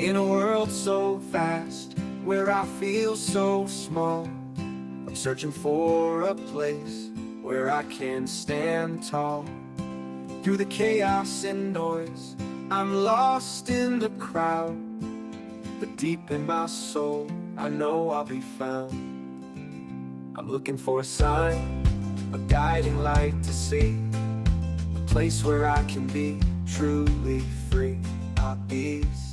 In a world so fast, where I feel so small, I'm searching for a place where I can stand tall. Through the chaos and noise, I'm lost in the crowd. But deep in my soul, I know I'll be found. I'm looking for a sign, a guiding light to see, a place where I can be truly free. At ease.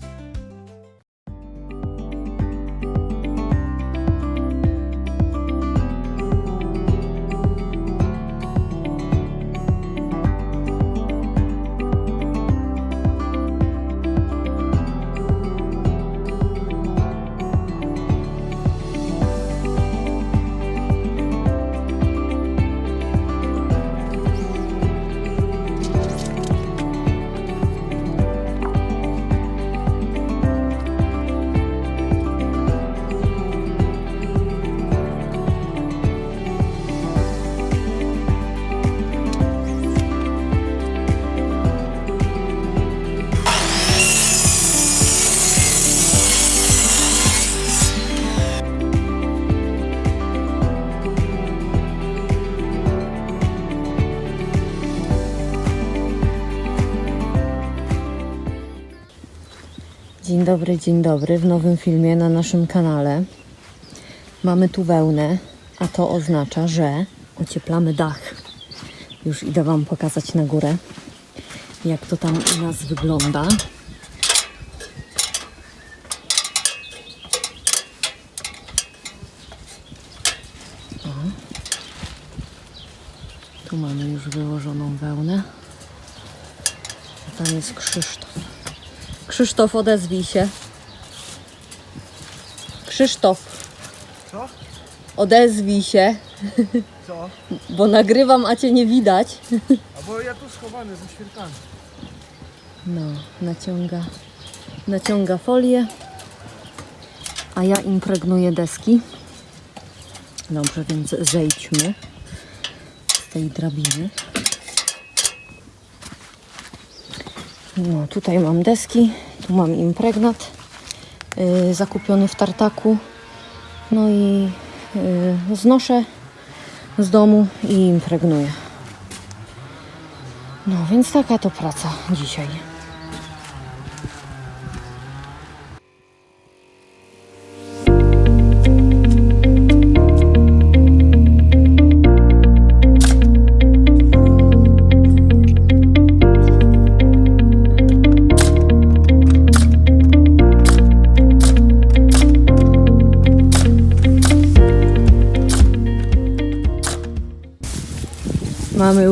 Dobry, dzień dobry. W nowym filmie na naszym kanale mamy tu wełnę, a to oznacza, że ocieplamy dach. Już idę Wam pokazać na górę, jak to tam u nas wygląda. O. Tu mamy już wyłożoną wełnę. A tam jest Krzysztof. Krzysztof, odezwij się. Krzysztof, Co? odezwij się, Co? bo nagrywam, a cię nie widać. A bo ja tu schowany za świerkami. No, naciąga, naciąga folię, a ja impregnuję deski. Dobrze, więc zejdźmy z tej drabiny. No, tutaj mam deski, tu mam impregnat yy, zakupiony w tartaku. No i yy, znoszę z domu i impregnuję. No, więc taka to praca dzisiaj.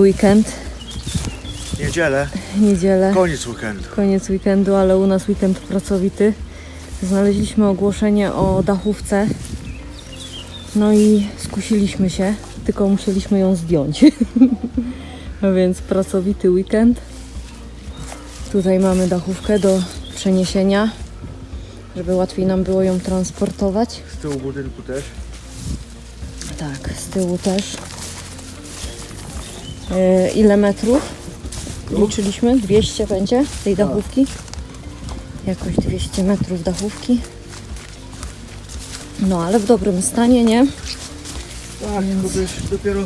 Weekend, Niedzielę, niedzielę. koniec weekendu. koniec weekendu, ale u nas weekend pracowity. Znaleźliśmy ogłoszenie o dachówce. No i skusiliśmy się, tylko musieliśmy ją zdjąć. A więc pracowity weekend. Tutaj mamy dachówkę do przeniesienia, żeby łatwiej nam było ją transportować. Z tyłu budynku też. Tak, z tyłu też. E, ile metrów? Liczyliśmy? 200 będzie tej dachówki? Jakoś 200 metrów dachówki. No, ale w dobrym stanie, nie? Tak, tylko to jest dopiero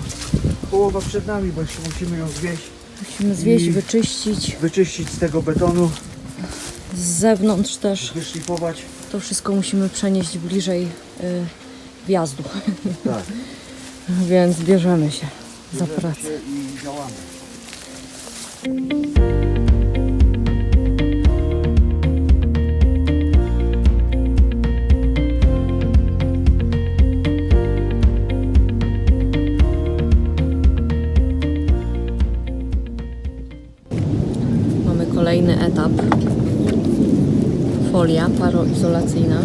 połowa przed nami, bo jeszcze musimy ją zwieść, Musimy zwieść, wyczyścić. wyczyścić z tego betonu, Z zewnątrz też. wyszlifować. To wszystko musimy przenieść bliżej y, wjazdu. Tak, Więc bierzemy się za pracę. i kolejny etap. Folia paroizolacyjna.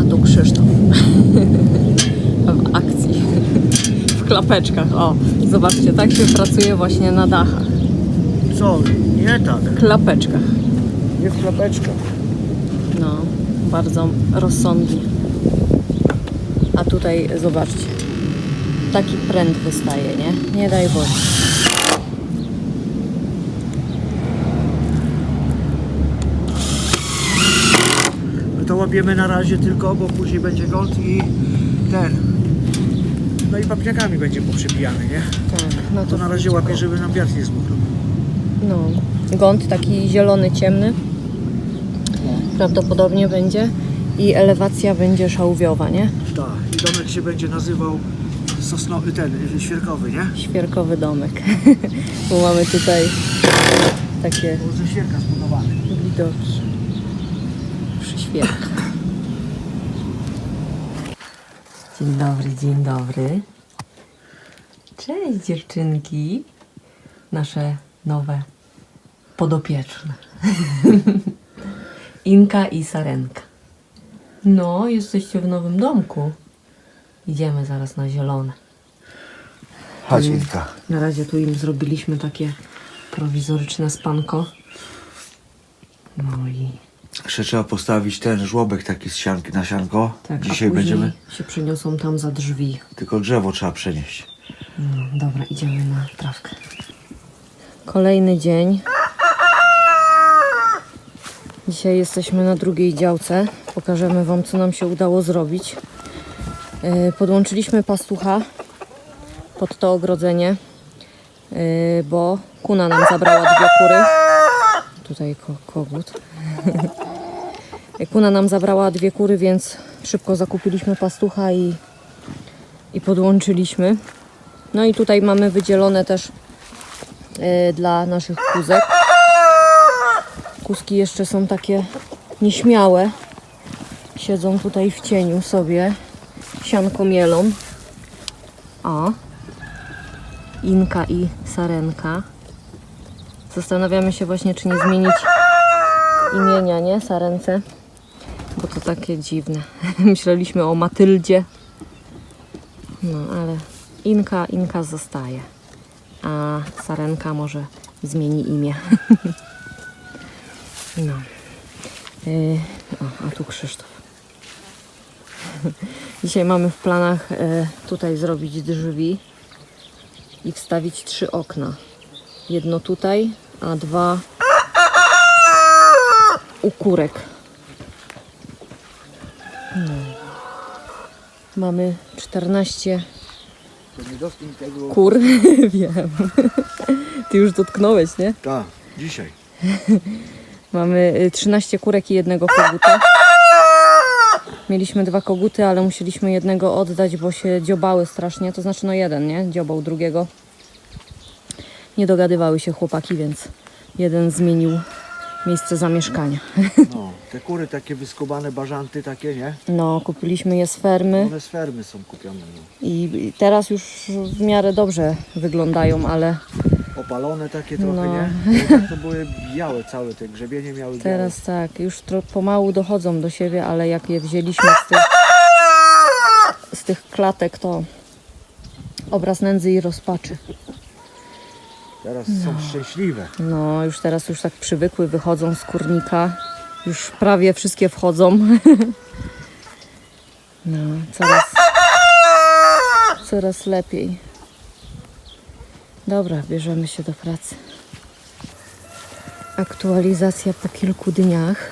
A tu Krzysztof. w akcji. W klapeczkach. O, zobaczcie, tak się pracuje właśnie na dachach. Co? Nie tak, Klapeczkach. nie w klapeczkach. No, bardzo rozsądnie. A tutaj zobaczcie. Taki pręt wystaje, nie? Nie daj Boże. łapiemy na razie tylko, bo później będzie gąd i ten. No i papniakami będzie poprzebijany, nie? Tak, no To na razie łapię, żeby nam wiatr nie zmuchnął. No, gąd taki zielony, ciemny. Prawdopodobnie będzie. I elewacja będzie szałwiowa, nie? Tak, i domek się będzie nazywał sosnowy, ten, y, świerkowy, nie? Świerkowy domek. Bo mamy tutaj takie Bo ze świerka zbudowany. widoki przy świerkach. Dzień dobry, dzień dobry. Cześć dziewczynki. Nasze nowe podopieczne. Inka i Sarenka. No, jesteście w nowym domku. Idziemy zaraz na zielone. Chodź Inka. Na razie tu im zrobiliśmy takie prowizoryczne spanko. No i Jeszcze trzeba postawić ten żłobek taki z sianki na sianko. tak, Dzisiaj a będziemy. się przeniosą tam za drzwi. Tylko drzewo trzeba przenieść. No, dobra, idziemy na trawkę. Kolejny dzień. Dzisiaj jesteśmy na drugiej działce. Pokażemy Wam, co nam się udało zrobić. Yy, Podłączyliśmy pastucha pod to ogrodzenie, yy, bo kuna nam zabrała dwie kury. Tutaj ko- kogut. Kuna nam zabrała dwie kury, więc szybko zakupiliśmy pastucha i, i podłączyliśmy. No i tutaj mamy wydzielone też e, dla naszych kuzek. Kuzki jeszcze są takie nieśmiałe. Siedzą tutaj w cieniu sobie. Sianko mielą. O. Inka i Sarenka. Zastanawiamy się właśnie, czy nie zmienić imienia, nie? Sarence. To takie dziwne. Myśleliśmy o Matyldzie. No, ale Inka, Inka zostaje. A Sarenka może zmieni imię. no. Y, o, a tu Krzysztof. Dzisiaj mamy w planach e, tutaj zrobić drzwi i wstawić trzy okna. Jedno tutaj, a dwa u kurek. Mamy 14 To nie dotknij tego. kur. Wiem. Ty już dotknąłeś, nie? Tak, dzisiaj. Mamy y, 13 kurek i jednego koguta. Mieliśmy dwa koguty, ale musieliśmy jednego oddać, bo się dziobały strasznie. To znaczy, no jeden, nie? Dziobał drugiego. Nie dogadywały się chłopaki, więc jeden zmienił miejsce zamieszkania. No, te kury takie wyskubane bażanty takie, nie? No, kupiliśmy je z fermy One z fermy są kupione. No. i teraz już w miarę dobrze wyglądają, ale Opalone takie trochę, No. nie? Bo tak to były białe całe, te grzebienie miały Teraz tak, już tro, pomału dochodzą do siebie, ale jak je wzięliśmy z tych, z tych klatek, to obraz nędzy i rozpaczy. Teraz są szczęśliwe. No, już teraz już tak przywykły, wychodzą z kurnika. Już prawie wszystkie wchodzą. No, coraz, coraz lepiej. Dobra, bierzemy się do pracy. Aktualizacja po kilku dniach.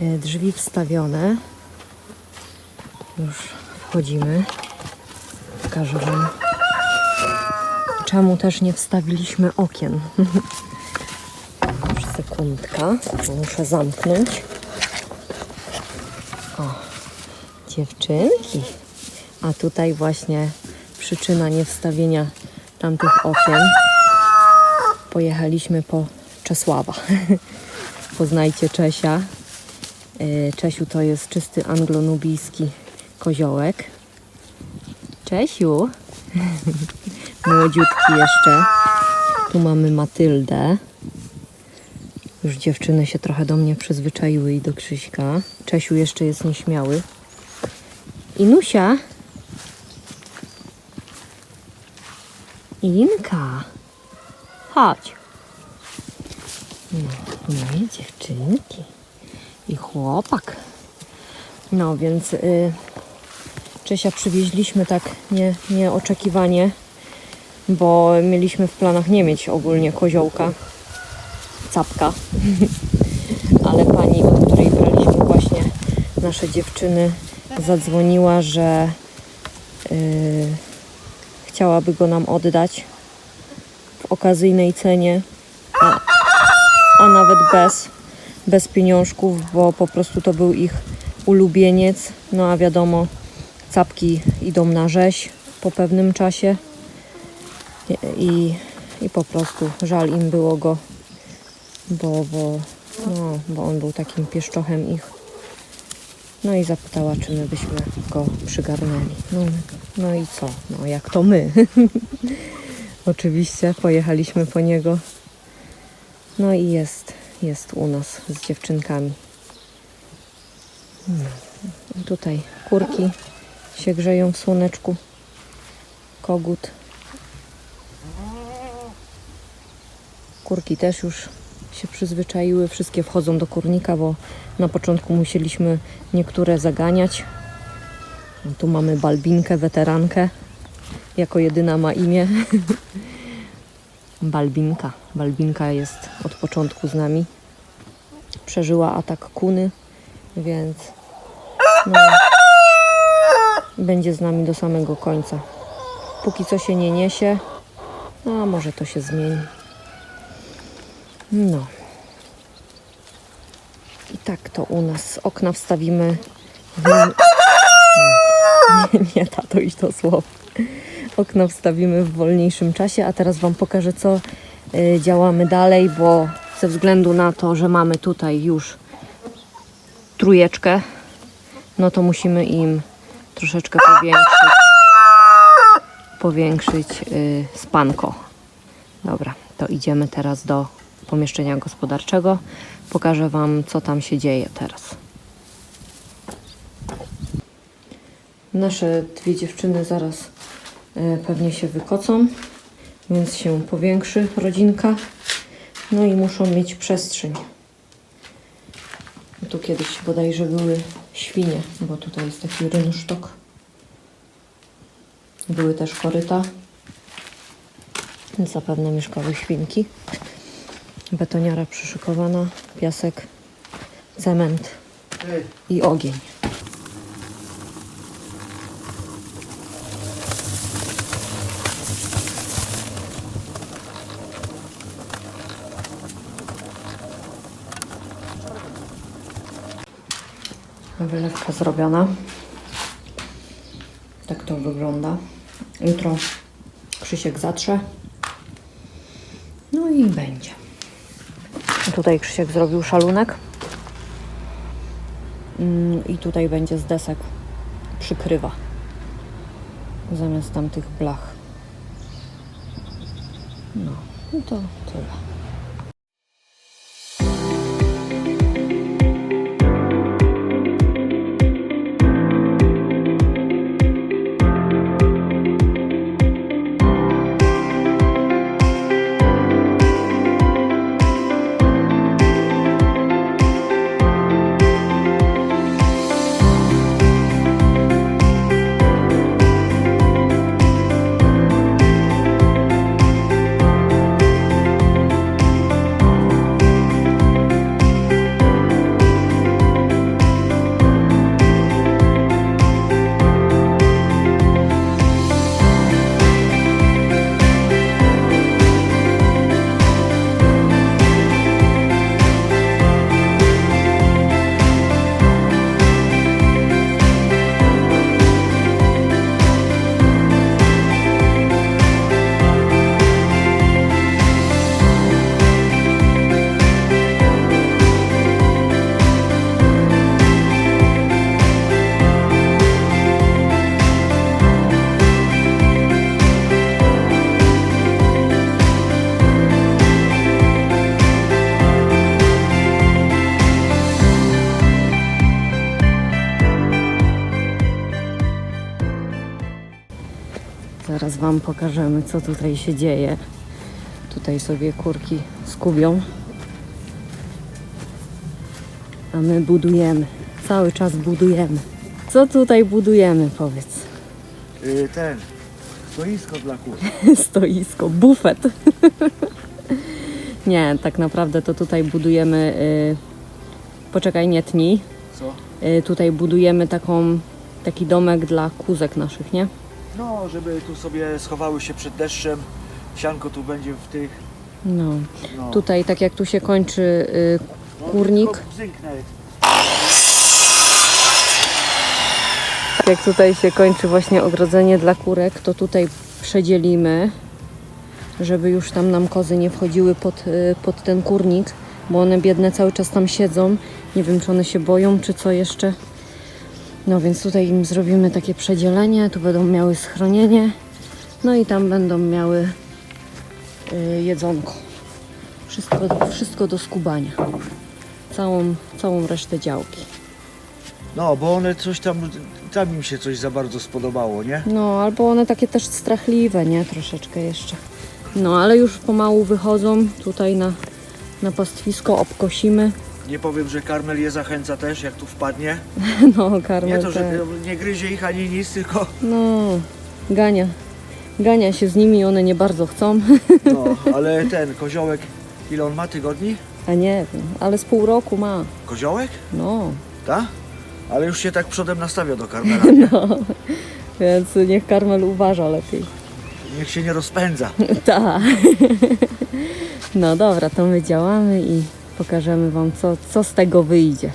E, Drzwi wstawione. Już wchodzimy. Pokażę Wam czemu też nie wstawiliśmy okien. Już sekundka, muszę zamknąć. O, dziewczynki. A tutaj właśnie przyczyna niewstawienia tamtych okien. Pojechaliśmy po Czesława. Poznajcie Czesia. E, Czesiu to jest czysty anglonubijski koziołek. Czesiu. Młodziutki jeszcze. Tu mamy Matyldę. Już dziewczyny się trochę do mnie przyzwyczaiły i do Krzyśka. Czesiu jeszcze jest nieśmiały. Inusia. Inka. Chodź. No, moje dziewczynki. I chłopak. No więc y, Czesia przywieźliśmy tak nie, nieoczekiwanie bo mieliśmy w planach nie mieć ogólnie koziołka, capka, ale pani, od której braliśmy nasze dziewczyny zadzwoniła, że yy, chciałaby go nam oddać w okazyjnej cenie, a, a nawet bez, bez pieniążków, bo po prostu to był ich ulubieniec. No a wiadomo, capki idą na rzeź po pewnym czasie i, i po prostu żal im było go, bo, bo, no, bo on był takim pieszczochem ich. No i zapytała, czy my byśmy go przygarnęli. No, no i co? No jak to my? Oczywiście pojechaliśmy po niego. No i jest, jest u nas z dziewczynkami. Hmm. Tutaj kurki się grzeją w słoneczku. Kogut. Kurki też już się przyzwyczaiły. Wszystkie wchodzą do kurnika, bo na początku musieliśmy niektóre zaganiać. Tu mamy Balbinkę, weterankę. Jako jedyna ma imię. Balbinka. Balbinka jest od początku z nami. Przeżyła atak kuny, więc no, będzie z nami do samego końca. Póki co się nie niesie, no a może to się zmieni. No. I tak to u nas. Okna wstawimy. W... Nie, nie, tato, idź do słowa. Okna wstawimy w wolniejszym czasie, a teraz Wam pokażę, co y, działamy dalej, bo ze względu na to, że mamy tutaj już trójeczkę, no to musimy im troszeczkę powiększyć, powiększyć y, spanko. Dobra, to idziemy teraz do pomieszczenia gospodarczego. Pokażę Wam, co tam się dzieje teraz. Nasze dwie dziewczyny zaraz e, pewnie się wykocą, więc się powiększy rodzinka. No i muszą mieć przestrzeń. Tu kiedyś bodajże były świnie, bo tutaj jest taki rynsztok. Były też koryta. Zapewne mieszkały świnki. Betoniara przyszykowana, piasek, cement i ogień. Wylewka zrobiona. Tak to wygląda. Jutro Krzysiek zatrze. No i będzie. Tutaj Krzysiek zrobił szalunek. Mm, I tutaj będzie z desek przykrywa. Zamiast tamtych blach. No i to tyle. Wam pokażemy, co tutaj się dzieje. Tutaj sobie kurki skubią. A my budujemy. Cały czas budujemy. Co tutaj budujemy, powiedz? Y, ten, stoisko dla kur. Stoisko, bufet. Nie, tak naprawdę to tutaj budujemy. Y... Poczekaj, nie tnij. Co? y, tutaj budujemy taką, taki domek dla kózek naszych, nie? No, żeby tu sobie schowały się przed deszczem. Sianko tu będzie w tych. No. No. Tutaj, tak jak tu się kończy y, kurnik, Tylko Bzyknę. tak jak tutaj się kończy właśnie ogrodzenie dla kurek, to tutaj przedzielimy, żeby już tam nam kozy nie wchodziły pod, y, pod ten kurnik, bo one biedne cały czas tam siedzą. Nie wiem, czy one się boją, czy co jeszcze. No więc tutaj im zrobimy takie przedzielenie, tu będą miały schronienie, no i tam będą miały y, jedzonko. Wszystko, wszystko do skubania. Całą, całą resztę działki. No, bo one coś tam, tam im się coś za bardzo spodobało, nie? No, albo one takie też strachliwe, nie? Troszeczkę jeszcze. No, ale już pomału wychodzą tutaj na, na pastwisko, obkosimy. Nie powiem, że karmel je zachęca też, jak tu wpadnie. No, Nie karmel to, że te- nie gryzie ich ani nic, tylko No, gania. Gania się z nimi, one nie bardzo chcą. no, ale ten koziołek, ile on ma tygodni? A nie wiem, ale z pół roku ma. Koziołek? No, Tak? Ale już się tak przodem nastawia do karmela, nie? więc niech karmel uważa lepiej. Niech się nie rozpędza. Tak. No dobra, to my działamy i pokażemy Wam, co, co z tego wyjdzie.